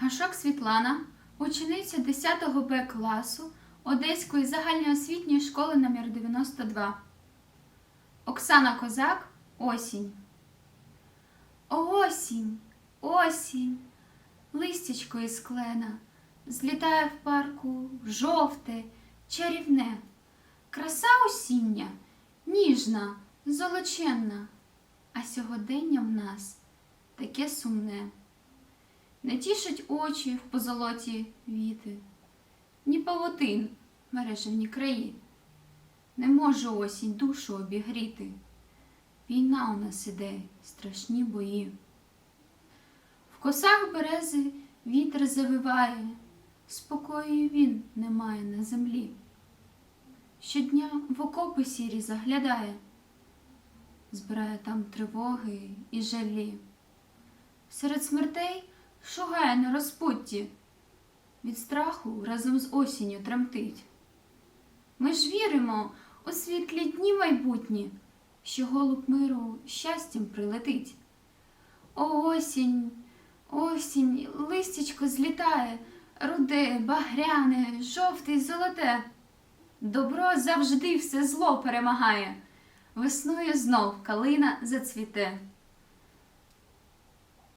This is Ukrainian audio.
Гашок Світлана, учениця 10 Б класу Одеської загальноосвітньої школи номер 92. Оксана Козак. Осінь. Осінь, осінь, листячко із клена, злітає в парку жовте, чарівне. Краса осіння, ніжна, золоченна, а сьогодення в нас таке сумне. Не тішать очі в позолоті віти, ні павутин мережевні краї. Не може осінь душу обігріти. Війна у нас іде, страшні бої. В косах берези вітер завиває, спокою він не має на землі. Щодня в окопи сірі заглядає, збирає там тривоги і жалі. Серед смертей шугає на розпутті, від страху разом з осінню тремтить. Ми ж віримо у світлі дні майбутні, що голуб миру щастям прилетить. О, осінь, осінь, листячко злітає, руде, багряне, жовте золоте. Добро завжди все зло перемагає. Весною знов калина зацвіте.